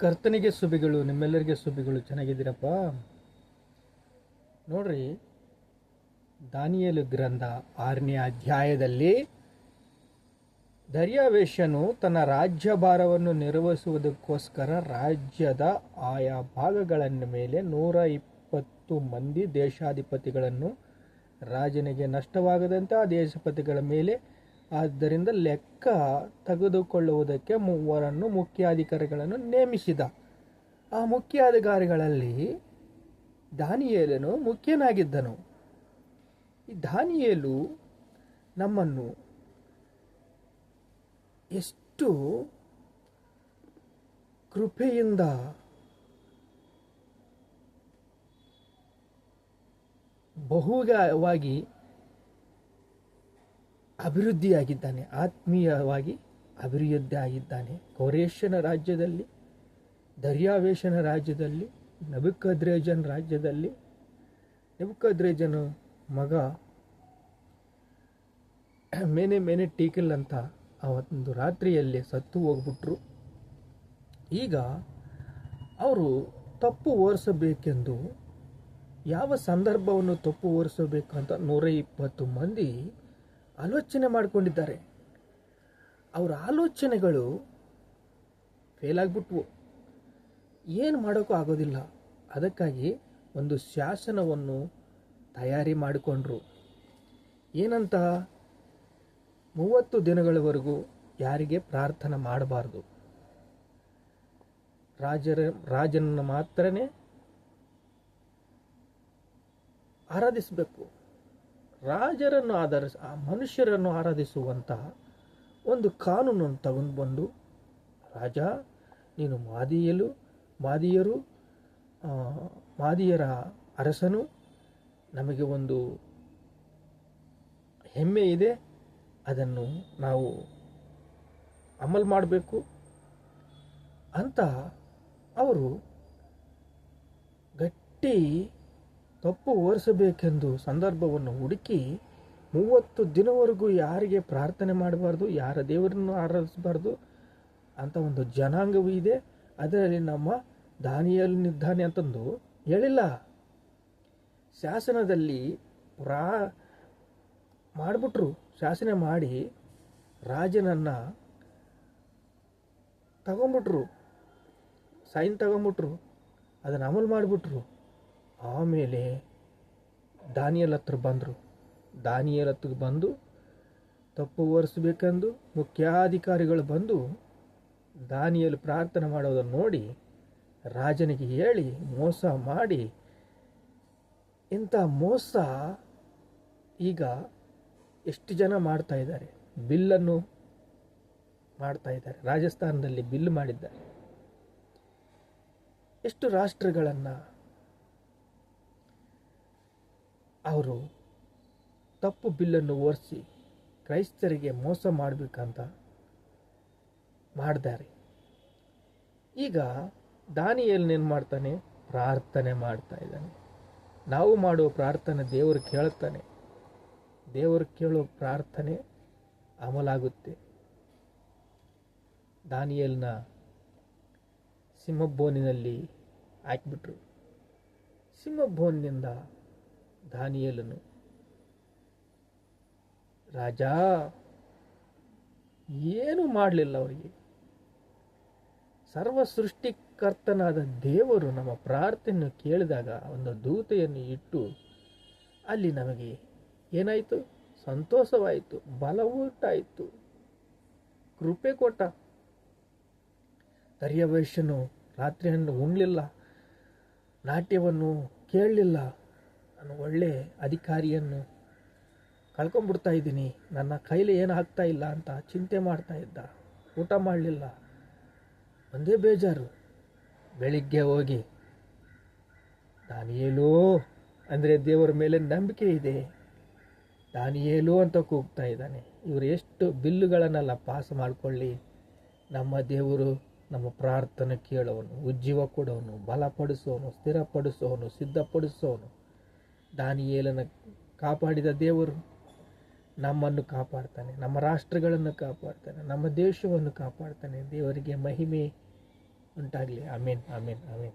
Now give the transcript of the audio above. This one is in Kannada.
ಕರ್ತನಿಗೆ ಸುಬಿಗಳು, ನಿಮ್ಮೆಲ್ಲರಿಗೆ ಸುಬಿಗಳು ಚೆನ್ನಾಗಿದ್ದೀರಪ್ಪ. ನೋಡ್ರಿ, ದಾನಿಯಲು ಗ್ರಂಥ ಆರನೇ ಅಧ್ಯಾಯದಲ್ಲಿ ದರ್ಯಾವೇಶನು ತನ್ನ ರಾಜ್ಯಭಾರವನ್ನು ನಿರ್ವಹಿಸುವುದಕ್ಕೋಸ್ಕರ ರಾಜ್ಯದ ಆಯಾ ಭಾಗಗಳ ಮೇಲೆ ನೂರ ಇಪ್ಪತ್ತು ಮಂದಿ ದೇಶಾಧಿಪತಿಗಳನ್ನು ರಾಜನಿಗೆ ನಷ್ಟವಾಗದಂತೆ ಆ ದೇಶಪತಿಗಳ ಮೇಲೆ ಆದ್ದರಿಂದ ಲೆಕ್ಕ ತೆಗೆದುಕೊಳ್ಳುವುದಕ್ಕೆ ಮೂವರನ್ನು ಮುಖ್ಯಾಧಿಕಾರಿಗಳನ್ನು ನೇಮಿಸಿದ. ಆ ಮುಖ್ಯಾಧಿಕಾರಿಗಳಲ್ಲಿ ದಾನಿಯೇಲನು ಮುಖ್ಯನಾಗಿದ್ದನು. ಈ ದಾನಿಯೇಲು ನಮ್ಮನ್ನು ಎಷ್ಟು ಕೃಪೆಯಿಂದ ಬಹುವಾಗಿ ಅಭಿವೃದ್ಧಿಯಾಗಿದ್ದಾನೆ, ಆತ್ಮೀಯವಾಗಿ ಅಭಿವೃದ್ಧಿ ಆಗಿದ್ದಾನೆ ಕೌರೇಶನ ರಾಜ್ಯದಲ್ಲಿ, ದರ್ಯಾವೇಶನ ರಾಜ್ಯದಲ್ಲಿ, ನಬುಕದ್ರೇಜನ್ ರಾಜ್ಯದಲ್ಲಿ, ನಬುಕದ್ರೇಜನ ಮಗ ಮೇನೆ ಮೇನೆ ಟೀಕಲ್ ಅಂತ ಒಂದು ರಾತ್ರಿಯಲ್ಲಿ ಸತ್ತು ಹೋಗ್ಬಿಟ್ರು. ಈಗ ಅವರು ತಪ್ಪು ಓರಿಸಬೇಕೆಂದು ಯಾವ ಸಂದರ್ಭವನ್ನು ತಪ್ಪು ಓರಿಸಬೇಕಂತ ನೂರ ಇಪ್ಪತ್ತು ಮಂದಿ ಆಲೋಚನೆ ಮಾಡಿಕೊಂಡಿದ್ದಾರೆ. ಅವರ ಆಲೋಚನೆಗಳು ಫೇಲ್ ಆಗಿಬಿಟ್ವು. ಏನು ಮಾಡೋಕ್ಕೂ ಆಗೋದಿಲ್ಲ. ಅದಕ್ಕಾಗಿ ಒಂದು ಶಾಸನವನ್ನು ತಯಾರಿ ಮಾಡಿಕೊಂಡ್ರು. ಏನಂತ ಮೂವತ್ತು ದಿನಗಳವರೆಗೂ ಯಾರಿಗೆ ಪ್ರಾರ್ಥನೆ ಮಾಡಬಾರ್ದು. ರಾಜರ, ರಾಜನನ್ನು ಮಾತ್ರನೇ ಆರಾಧಿಸಬೇಕು. ರಾಜರನ್ನು ಆಧರಿಸ ಮನುಷ್ಯರನ್ನು ಆರಾಧಿಸುವಂತಹ ಒಂದು ಕಾನೂನನ್ನು ತಗೊಂಡು ಬಂದು, ರಾಜ, ನೀನು ಮಾದಿಯಲು, ಮಾದಿಯರು ಮಾದಿಯರ ಅರಸನು, ನಮಗೆ ಒಂದು ಹೆಮ್ಮೆ ಇದೆ, ಅದನ್ನು ನಾವು ಅಮಲು ಮಾಡಬೇಕು ಅಂತ ಅವರು ಗಟ್ಟಿ ತಪ್ಪು ಓರಿಸಬೇಕೆಂದು ಸಂದರ್ಭವನ್ನು ಹುಡುಕಿ ಮೂವತ್ತು ದಿನವರೆಗೂ ಯಾರಿಗೆ ಪ್ರಾರ್ಥನೆ ಮಾಡಬಾರ್ದು, ಯಾರ ದೇವರನ್ನು ಆರಾಧಿಸಬಾರ್ದು ಅಂತ ಒಂದು ಜನಾಂಗವೂ ಇದೆ. ಅದರಲ್ಲಿ ನಮ್ಮ ದಾನಿಯಲ್ಲಿದ್ದಾನೆ ಅಂತಂದು ಹೇಳಿಲ್ಲ. ಶಾಸನದಲ್ಲಿ ಪ್ರಾ ಮಾಡಿಬಿಟ್ರು, ಶಾಸನ ಮಾಡಿ ರಾಜನನ್ನು ತಗೊಂಬಿಟ್ರು, ಸೈನ್ ತಗೊಂಬಿಟ್ರು, ಅದನ್ನು ಅಮಲು ಮಾಡಿಬಿಟ್ರು. ಆಮೇಲೆ ದಾನಿಯಲ್ ಹತ್ರ ಬಂದರು. ದಾನಿಯಲ್ ಹತ್ರ ಬಂದು ತಪ್ಪು ಒರೆಸ್ಬೇಕೆಂದು ಮುಖ್ಯಾಧಿಕಾರಿಗಳು ಬಂದು ದಾನಿಯಲ್ ಪ್ರಾರ್ಥನೆ ಮಾಡೋದನ್ನು ನೋಡಿ ರಾಜನಿಗೆ ಹೇಳಿ ಮೋಸ ಮಾಡಿ. ಇಂಥ ಮೋಸ ಈಗ ಎಷ್ಟು ಜನ ಮಾಡ್ತಾ ಇದ್ದಾರೆ? ಬಿಲ್ಲನ್ನು ಮಾಡ್ತಾ ಇದ್ದಾರೆ. ರಾಜಸ್ಥಾನದಲ್ಲಿ ಬಿಲ್ ಮಾಡಿದ್ದಾರೆ. ಎಷ್ಟು ರಾಷ್ಟ್ರಗಳನ್ನು ಅವರು ತಪ್ಪು ಬಿಲ್ಲನ್ನು ಒರೆಸಿ ಕ್ರೈಸ್ತರಿಗೆ ಮೋಸ ಮಾಡಬೇಕಂತ ಮಾಡಿದ್ದಾರೆ ಈಗ ದಾನಿಯಲ್ನೇನು ಮಾಡ್ತಾನೆ? ಪ್ರಾರ್ಥನೆ ಮಾಡ್ತಾ ಇದ್ದಾನೆ. ನಾವು ಮಾಡುವ ಪ್ರಾರ್ಥನೆ ದೇವರು ಕೇಳುತ್ತಾನೆ ದೇವರು ಕೇಳೋ ಪ್ರಾರ್ಥನೆ ಅಮಲಾಗುತ್ತೆ. ದಾನಿಯಲ್ನ ಸಿಂಹಬೋನಿನಲ್ಲಿ ಹಾಕಿಬಿಟ್ರು. ಸಿಂಹಬೋನಿನಿಂದ ದಾನಿಯಲನು, ರಾಜ, ಏನು ಮಾಡಲಿಲ್ಲ ಅವರಿಗೆ? ಸರ್ವ ಸೃಷ್ಟಿಕರ್ತನಾದ ದೇವರು ನಮ್ಮ ಪ್ರಾರ್ಥನೆಯನ್ನು ಕೇಳಿದಾಗ ಒಂದು ದೂತೆಯನ್ನು ಇಟ್ಟು, ಅಲ್ಲಿ ನಮಗೆ ಏನಾಯಿತು? ಸಂತೋಷವಾಯಿತು ಬಲವೂಟಾಯಿತು ಕೃಪೆ ಕೊಟ್ಟ. ದರ್ಯಾವೇಶನು ರಾತ್ರಿಯನ್ನು ಉಣ್ಲಿಲ್ಲ, ನಾಟ್ಯವನ್ನು ಕೇಳಲಿಲ್ಲ. ನಾನು ಒಳ್ಳೆ ಅಧಿಕಾರಿಯನ್ನು ಕಳ್ಕೊಂಡ್ಬಿಡ್ತಾ ಇದ್ದೀನಿ. ನನ್ನ ಕೈಲಿ ಏನು ಆಗ್ತಾ ಇಲ್ಲ ಅಂತ ಚಿಂತೆ ಮಾಡ್ತಾ ಇದ್ದ. ಊಟ ಮಾಡಲಿಲ್ಲ. ಒಂದೇ ಬೇಜಾರು. ಬೆಳಿಗ್ಗೆ ಹೋಗಿ, ದಾನಿಯೇಲೋ, ಅಂದರೆ ದೇವರ ಮೇಲೆ ನಂಬಿಕೆ ಇದೆ. ದಾನಿಯೇಲೋ ಅಂತ ಕೂಗ್ತಾ ಇದ್ದಾನೆ. ಇವರು ಎಷ್ಟು ಬಿಲ್ಲುಗಳನ್ನೆಲ್ಲ ಪಾಸ್ ಮಾಡಿಕೊಳ್ಳಿ. ನಮ್ಮ ದೇವರು ನಮ್ಮ ಪ್ರಾರ್ಥನೆ ಕೇಳೋನು, ಉಜ್ಜೀವ ಕೊಡೋನು, ಬಲಪಡಿಸೋನು, ಸ್ಥಿರಪಡಿಸೋನು, ಸಿದ್ಧಪಡಿಸೋನು. ದಾನಿಯೇಲನ ಕಾಪಾಡಿದ ದೇವರು ನಮ್ಮನ್ನು ಕಾಪಾಡ್ತಾನೆ, ನಮ್ಮ ರಾಷ್ಟ್ರಗಳನ್ನು ಕಾಪಾಡ್ತಾನೆ, ನಮ್ಮ ದೇಶವನ್ನು ಕಾಪಾಡ್ತಾನೆ. ದೇವರಿಗೆ ಮಹಿಮೆ ಉಂಟಾಗಲಿ. ಆಮೇನ್ ಆಮೇನ್ ಆಮೇನ್.